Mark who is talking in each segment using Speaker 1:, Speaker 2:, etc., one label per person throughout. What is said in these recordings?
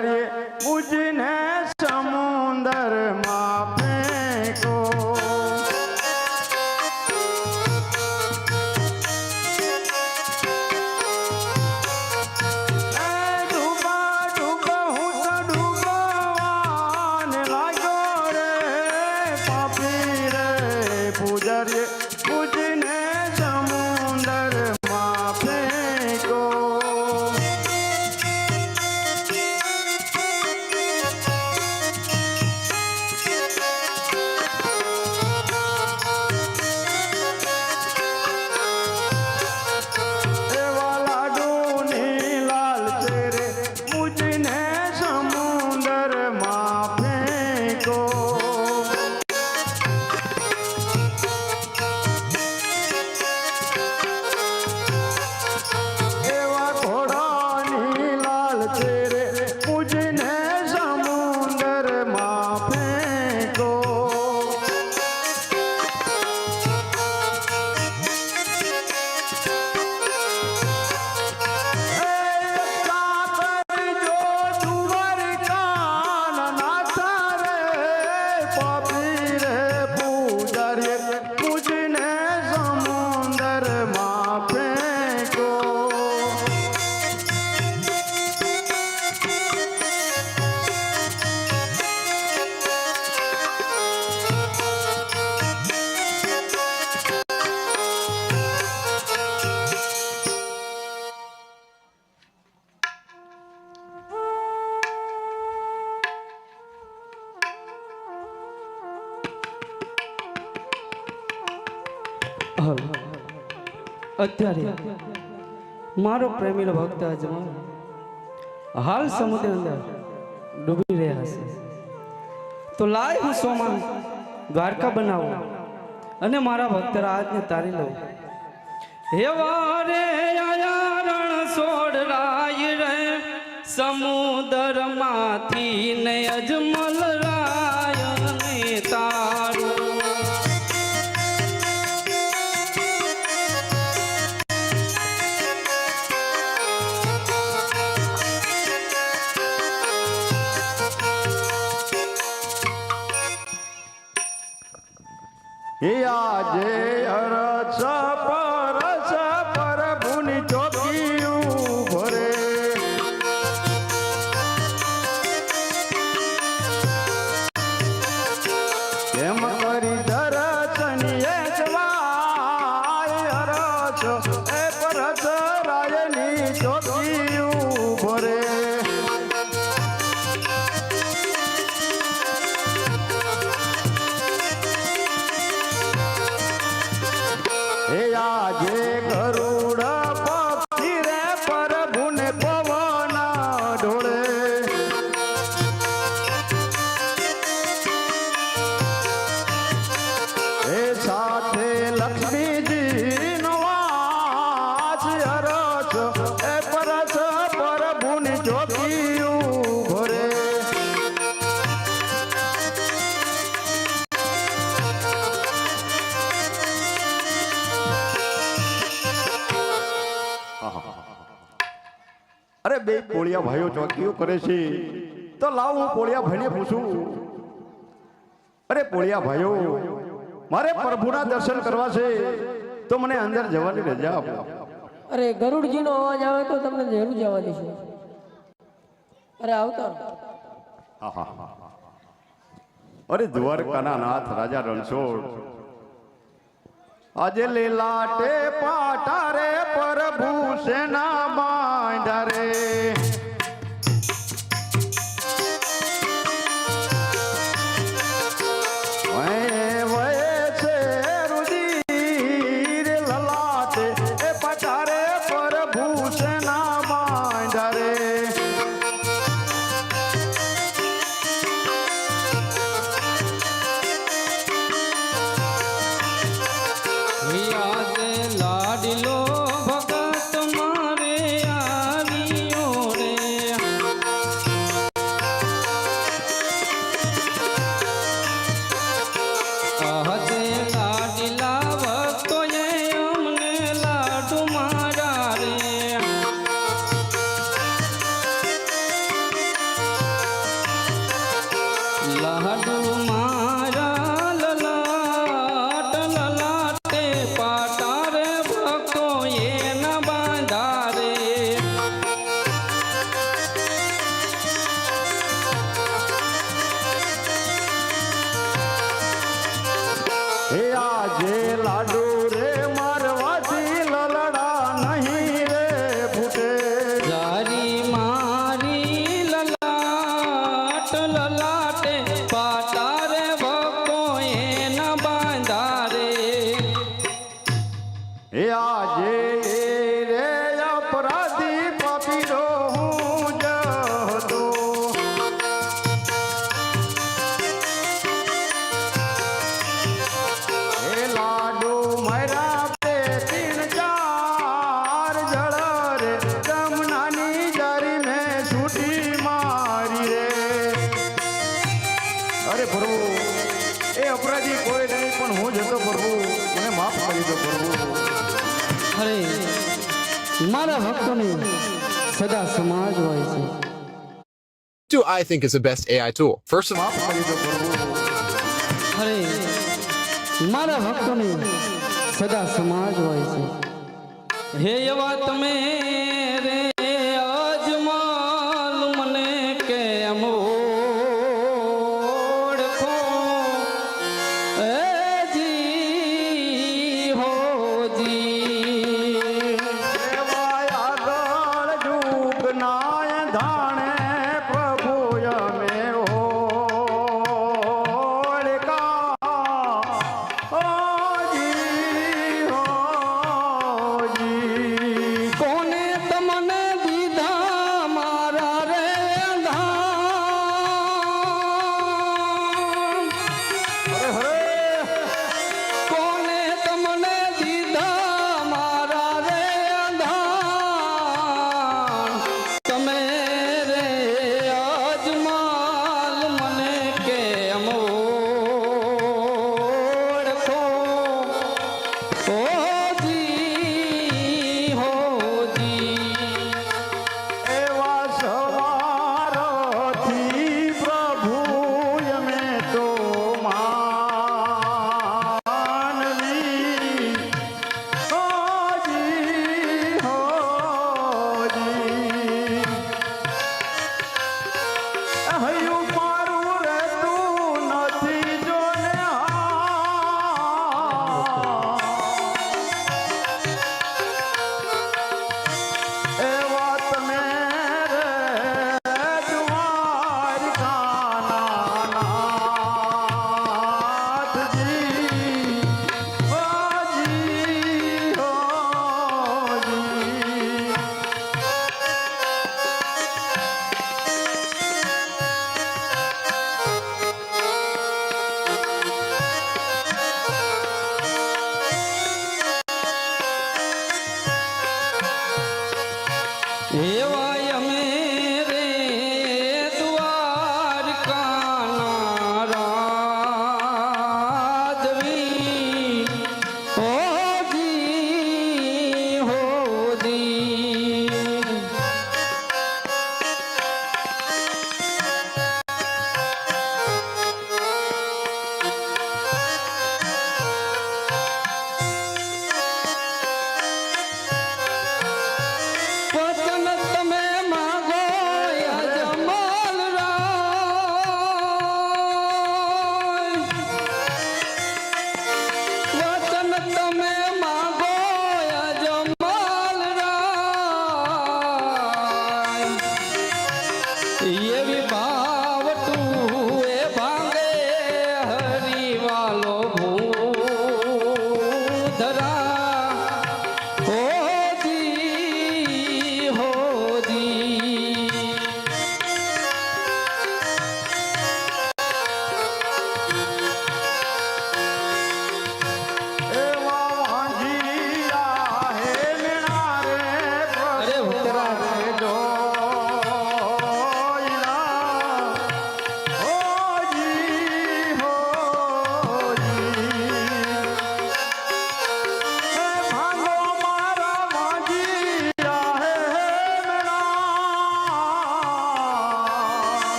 Speaker 1: પૂજારીએ પૂજીને સમુંદરમાં ફેંકો
Speaker 2: અત્યારે મારો પ્રેમીલો ભક્ત અજમાન હાલ સમુદ્ર અંદર ડૂબી રહ્યા છે. તો લાય હું સોમાન દ્વારકા બનાવો અને મારા ભક્ત રાજને તારી લઉં. હે વારે આયા રણ સોડ રાય રે, સમુદ્રમાંથી ને અજમલ
Speaker 1: આજે અરસ અરે ભાઈઓ ચોકીઓ કરે છે. તો લાવ હું કોળિયા ભાઈને પૂછું. અરે કોળિયા ભાઈઓ મારે પ્રભુના દર્શન કરવા છે. તો મને અંદર જવાની રજા આપો.
Speaker 3: અરે ગરુડજીનો અવાજ આવે તો તમને જરૂર જવાની છે અરે આવતા
Speaker 1: અરે દ્વારકાના નાથ રાજા રણછોડ આજે લીલાટે પાટારે પ્રભુ સેના માંડા વયે હું જતો પ્રભુ. મને માફ કરી દો પ્રભુ.
Speaker 2: અરે મારા ભક્તોને સદા સમાજ હોય છે.
Speaker 4: Do I think is the best AI tool? First of all,
Speaker 2: હે એવા તમે રે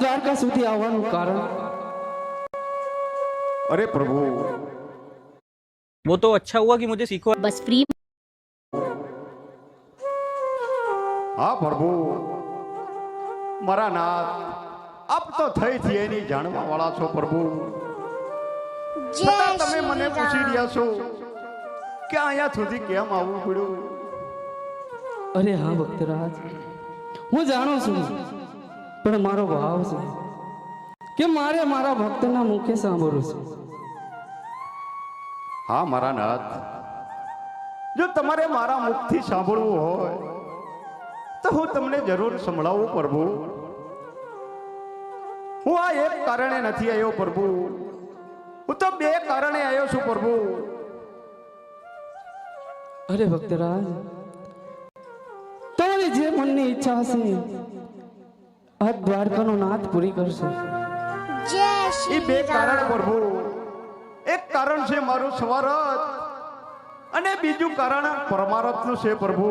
Speaker 2: દ્વારકા સુધી આવવાનું કારણ
Speaker 1: અરે પ્રભુ
Speaker 5: वो तो अच्छा हुआ कि मुझे सीखो
Speaker 6: बस फ्री
Speaker 1: હા પ્રભુ મારા નાથ આપ તો થઈ થી એની જાણવા વાળા છો પ્રભુ છતાં તમે મને પૂછી રહ્યા છો કે અહીંયા સુધી કેમ આવવું પડ્યું
Speaker 2: અરે હા ભક્તરાજ હું જાણું છું પણ મારો ભાવ છે કે મારે મારા ભક્તના મુખે સાંભળવું છે.
Speaker 1: હા મારા નાથ જો તમારે મારા મુખથી સાંભળવું હોય તો હું તમને જરૂર સંભળાવું પ્રભુ. હું આ એક કારણે નથી આવ્યો પ્રભુ. હું તો બે કારણે આવ્યો છું પ્રભુ.
Speaker 2: અરે ભક્તરાજ તમારી જે મનની ઈચ્છા હશે આ દ્વારકાનો નાથ પૂરી કરશે.
Speaker 1: એ બે કારણ પ્રભુ એક કારણ છે મારું સ્વરત અને બીજું કારણ પરમારથનું છે પ્રભુ.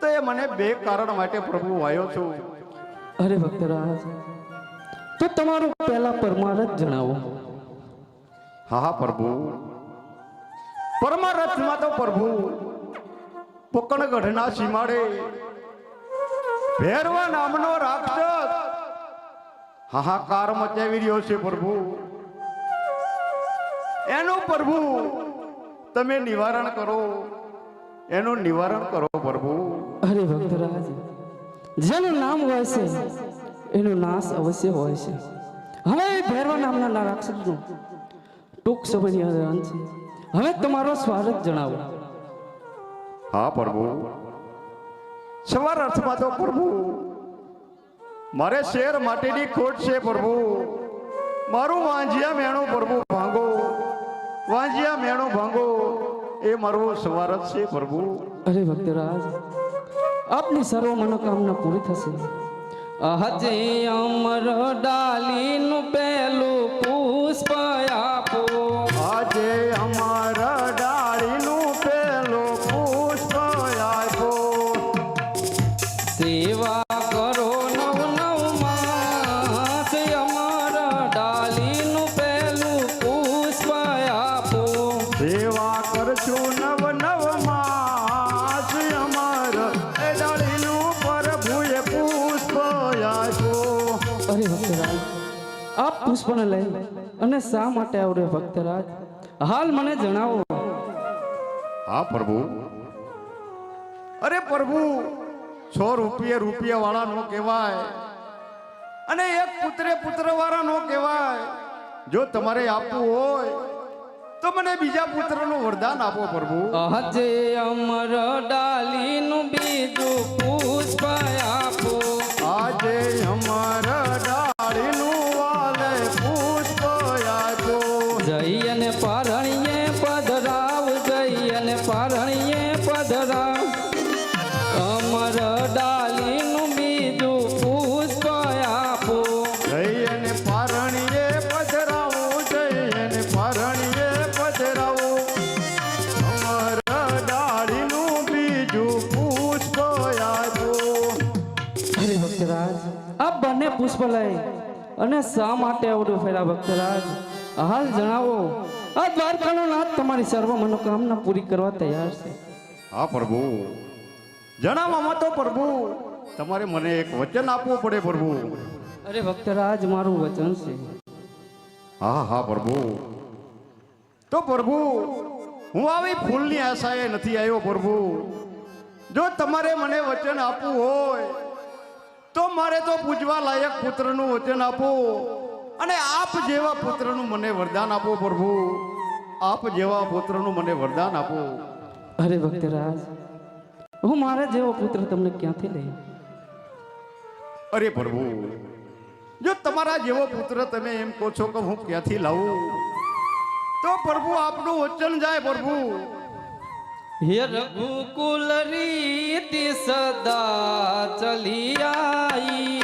Speaker 1: તો એ મને બે કારણ માટે પ્રભુ વાયો છું.
Speaker 2: અરે ભક્તરાજ તો તમારું પહેલા પરમારથ જણાવો.
Speaker 1: હા હા પ્રભુ. પરમારથમાં તો પ્રભુ પોકણગઢના સીમાડે. ભેરવા નામનો રાક્ષસ. હાહાકાર મચાવી રહ્યો છે પ્રભુ. એનું પ્રભુ, તમે નિવારણ કરો. એનું નિવારણ કરો પ્રભુ.
Speaker 2: અરે ભક્તરાજ જેનું નામ હોય છે, એનો નાશ અવશ્ય હોય છે. હવે ભૈરવા નામના રાક્ષસનું ટૂંક સમયની અંદર છે. હવે તમારો સ્વાગત જણાવો.
Speaker 1: હા, પ્રભુ. સવાર અર્થમાં તો, પ્રભુ, મારે શેર માટેની ખોટ છે, પ્રભુ. મારું વાંજિયા મેણું પ્રભુ ભાંગો. વાંજિયા મેણું ભાંગો. એ મારું સ્વારથ છે, પ્રભુ.
Speaker 2: અરે ભક્તરાજ, આપની સર્વ મનોકામના પૂરી થશે. હજે અમર ડાલીનું પેલું પુષ્પને લઈ અને શા માટે આવડે ભક્તરાજ? હાલ મને જણાવો.
Speaker 1: હા પ્રભુ. અરે પ્રભુ સો રૂપિયે રૂપિયા વાળા નો કહેવાય અને એક પુત્રે પુત્ર વાળા નો કહેવાય. જો તમારે આપવું હોય તો મને બીજા પુત્રનું વરદાન આપો પ્રભુ.
Speaker 2: હજે અમર ડાલીનું બીજું પુષ્પ પારણીએ પધરા અમર ડાલીનું બીજું પુષ્પ આપો.
Speaker 1: જઈ અને પારણીએ પધરાવું જઈ અને પારણીએ પધરાવું. અમર ડાળીનું બીજું પુષ્પ આપો.
Speaker 2: અરે ભક્તરાજ આ બંને પુષ્પ લઈ અને શા માટે આવડું ફેરા ભક્તરાજ? હાલ જણાવો આ દ્વારકાનો નાથ તમારી સર્વ મનોકામના પૂરી કરવા તૈયાર છે.
Speaker 1: હા પ્રભુ. જણાવવામાં તો પ્રભુ. તમારે મને એક વચન આપવું પડે પ્રભુ.
Speaker 2: અરે ભક્તરાજ મારું વચન છે.
Speaker 1: હા હા પ્રભુ. તો પ્રભુ હું આવી ફૂલની આશાએ નથી આવ્યો પ્રભુ. જો તમારે મને વચન આપવું હોય તો મારે તો પૂજવા લાયક પુત્રનું વચન આપો. અને આપ જેવા પુત્રનું મને વરદાન આપો પ્રભુ. આપ જેવા પુત્રનું મને વરદાન આપો.
Speaker 2: અરે ભક્તરાજ હું મારા જેવો પુત્ર તમને ક્યાંથી લઈ
Speaker 1: અરે પ્રભુ જો તમારા જેવો પુત્ર તમે એમ કહો છો કે હું ક્યાંથી લાવું? તો પ્રભુ આપનું વચન જાય પ્રભુ.
Speaker 2: હે રઘુકુલ રીતિ સદા ચલી આઈ.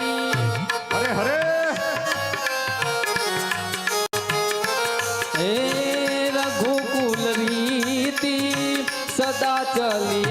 Speaker 1: અરે હરે.
Speaker 2: સદા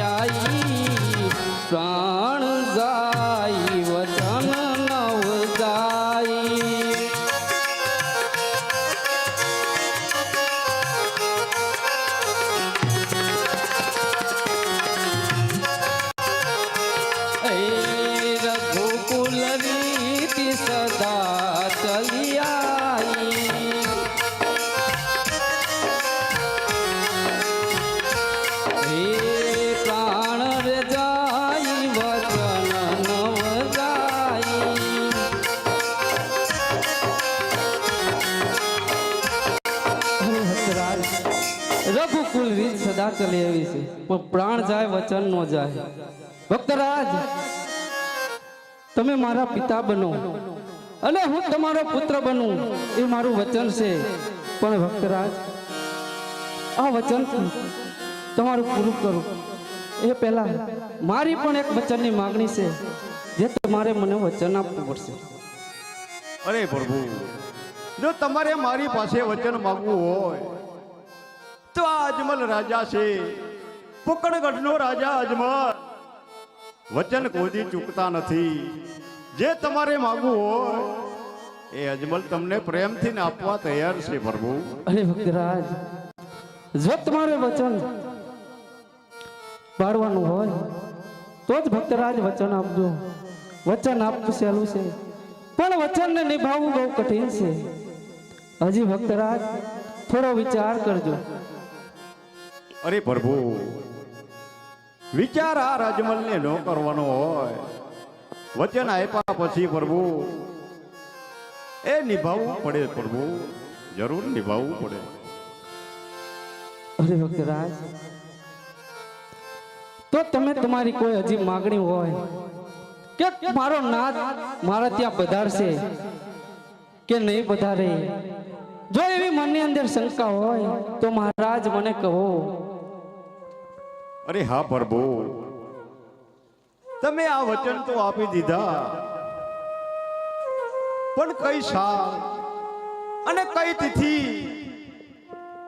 Speaker 2: વચન નો જાય. ભક્તરાજ તમે મારા પિતા બનો. અને હું તમારો પુત્ર બનું. એ મારું વચન છે. પણ ભક્તરાજ આ વચન તમારું પૂરું કરું. એ પહેલા મારી પણ એક વચનની માગણી છે, જે તમારે મને વચન આપવું પડશે.
Speaker 1: અરે પ્રભુ, જો તમારે મારી પાસે વચન માગવું હોય, તો આ અજમલ રાજા છે. પુકણગઢનો રાજા અજમર વચન કોઈ ચૂકતા નથી. જે તમારે માગવું હોય એ અજમલ તમને પ્રેમથી ને આપવા તૈયાર છે પ્રભુ.
Speaker 2: અરે ભક્તરાજ જો તમારે વચન પાડવાનું હોય તો જ ભક્તરાજ વચન આપજો. વચન આપવું સહેલું છે. પણ વચનને નિભાવવું બહુ કઠિન છે. હજી ભક્તરાજ થોડો વિચાર કરજો.
Speaker 1: અરે પ્રભુ વિચાર આ રાજમલને ન કરવાનો હોય. વચન આપ્યા પછી પ્રભુ, એ નિભાવવું પડે પ્રભુ, જરૂર નિભાવવું પડે.
Speaker 2: અરે તો તમે તમારી કોઈ હજી માગણી હોય કે મારો નાદ મારા ત્યાં પધારશે કે નહીં પધારે? જો એવી મનની અંદર શંકા હોય, તો મહારાજ મને કહો.
Speaker 1: અરે હા પ્રભુ તમે આ વચન તો આપી દીધા. પણ કઈ સાલ અને કઈ તિથિ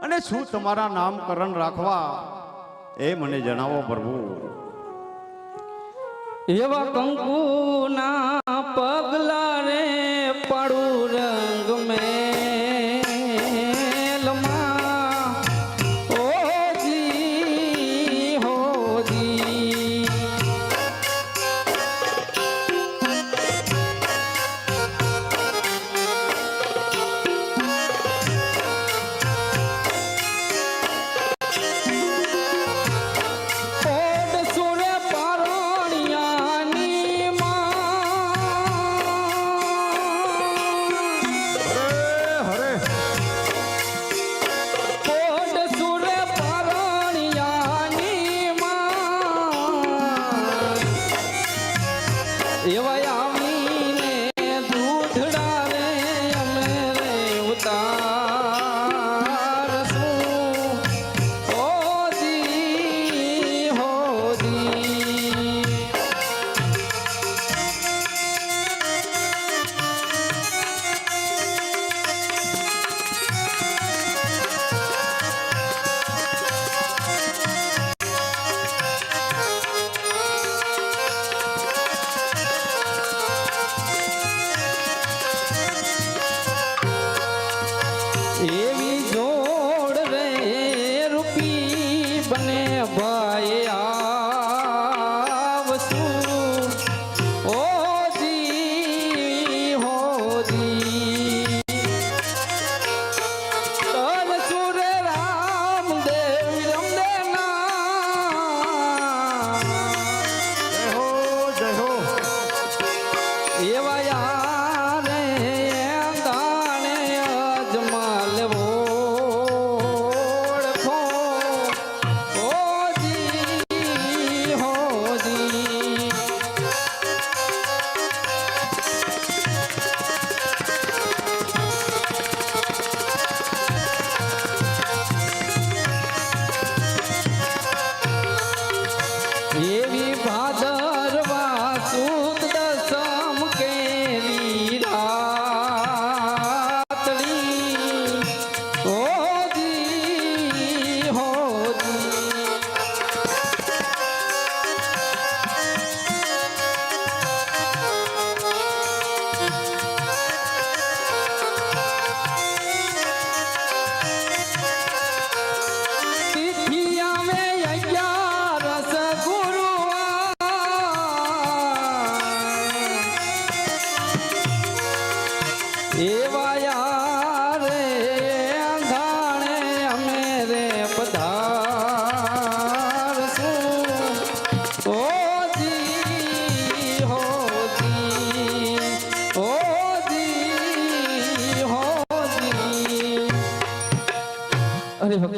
Speaker 1: અને શું તમારા નામકરણ રાખવા એ મને જણાવો પ્રભુ.
Speaker 2: એવા કંકુના પગલા રે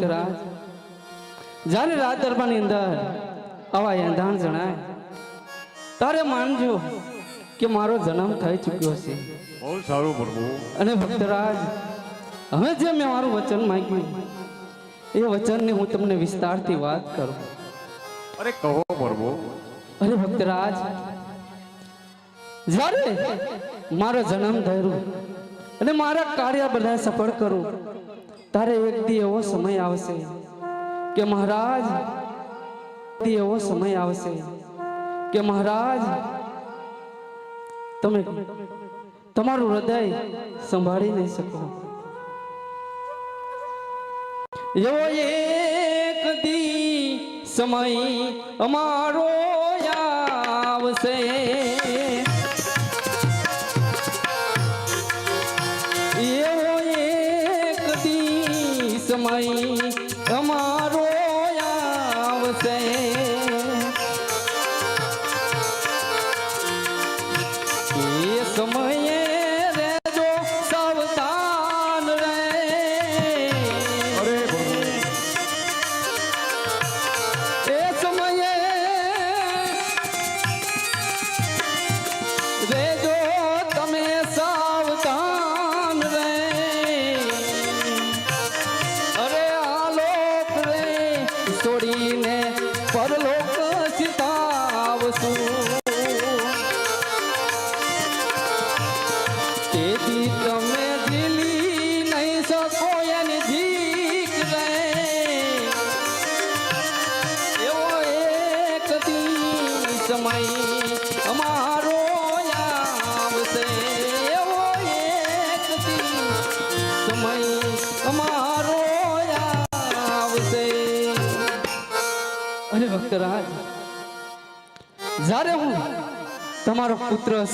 Speaker 2: અરે ભક્તરાજ જ્યારે રાત દરબારની અંદર આવા એંધાણ જણાય તારે માનજો કે મારો જન્મ થઈ ચૂક્યો છે.
Speaker 1: બહુ સારું પ્રભુ.
Speaker 2: અને ભક્તરાજ હવે જે મેં મારું વચન માંગ્યું એ વચનની હું તમને વિસ્તારથી વાત કરું.
Speaker 1: અરે કહો પ્રભુ.
Speaker 2: અરે ભક્તરાજ જ્યારે મારો જન્મ થયો અને મારા કાર્ય બધા સફળ કરું તારે એક દી એવો સમય આવશે કે મહારાજ એવો સમય આવશે કે મહારાજ, તમે તમારું હૃદય સંભાળી નહીં શકો. એવો એક દી સમય અમારો આવશે.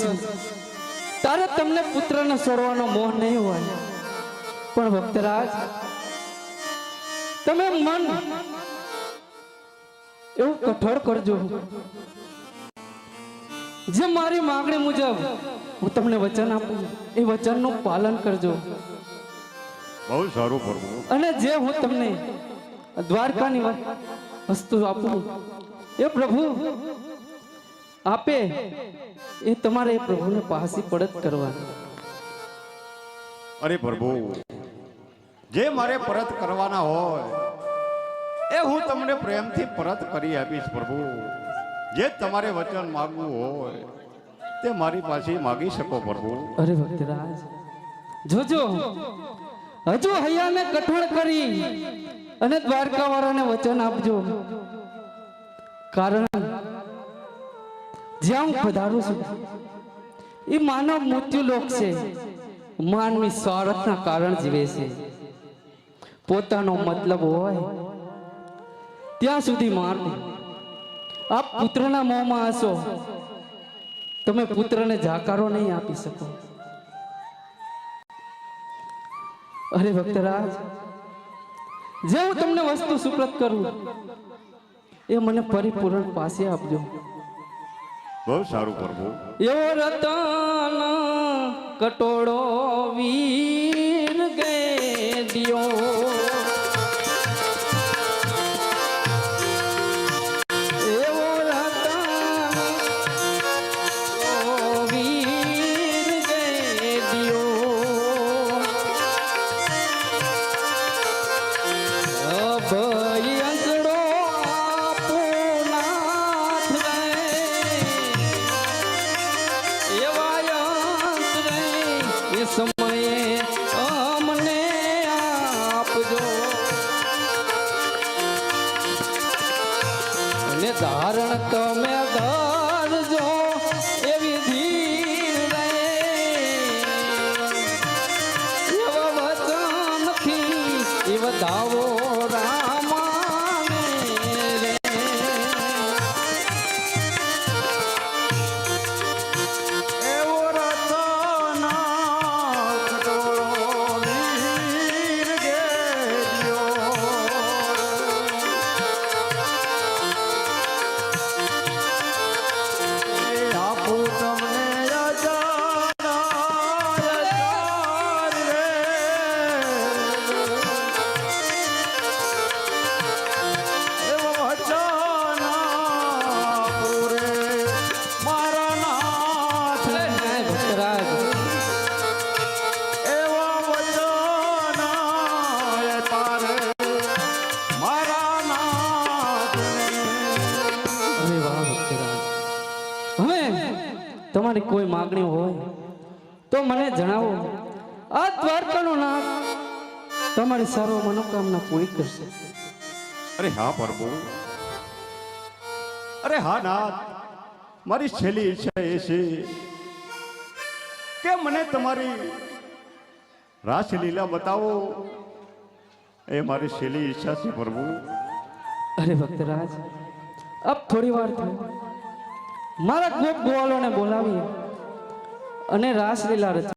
Speaker 2: છું. તારે તમને પુત્રને છોડવાનો મોહ નહીં હોય. પણ ભક્તરાજ તમે મન એવું કઠોળ કરજો. જે મારી માંગણી મુજબ હું તમને વચન આપું એ વચનનું પાલન કરજો.
Speaker 1: બહુ સારું પ્રભુ
Speaker 2: અને જે હું તમને દ્વારકાની વસ્તુ આપું એ પ્રભુ આપે. એ તમારે પ્રભુને પાસી પડત કરવાની.
Speaker 1: અરે પ્રભુ જે મારે પરત કરવાના હોય એ હું તમને પ્રેમથી પરત કરી આપીશ પ્રભુ. જે તમારે વચન માગવું હોય તે મારી પાસે માગી શકો પ્રભુ.
Speaker 2: અરે ભક્તરાજ જોજો. હજુ હૈયાને કઠોળ કરી અને દ્વારકા વાળાને વચન આપજો. કારણ જ્યાં હું પધારું છું, એ માનવ મૃત્યુ લોક છે. માનવી સ્વાર્થના કારણ જીવે છે. પોતાનો મતલબ હોય, ત્યાં સુધી મારતી આપ પુત્રના મોંમાં હશો, તમે પુત્રને જાકારો નહીં આપી શકો. અરે ભક્તરાજ, જે હું તમને વસ્તુ સુપ્રત કરું, એ મને પરિપૂર્ણ પાસે આપજો.
Speaker 1: બહુ સારું પ્રભુ
Speaker 2: એવો રતન કટોળો વીર ગેડિયો. એ તમારી સર્વ મનોકામના પૂરી કરશે.
Speaker 1: અરે હા પ્રભુ. અરે હા નાથ. મારી છેલ્લી ઈચ્છા એ છે કે મને તમારી રાસલીલા બતાવો. એ મારી છેલ્લી ઈચ્છા છે પ્રભુ.
Speaker 2: અરે ભક્તરાજ અબ થોડી વાર થઈ મારા ગોપ ગોવાલોને બોલાવી અને રાસલીલા રચ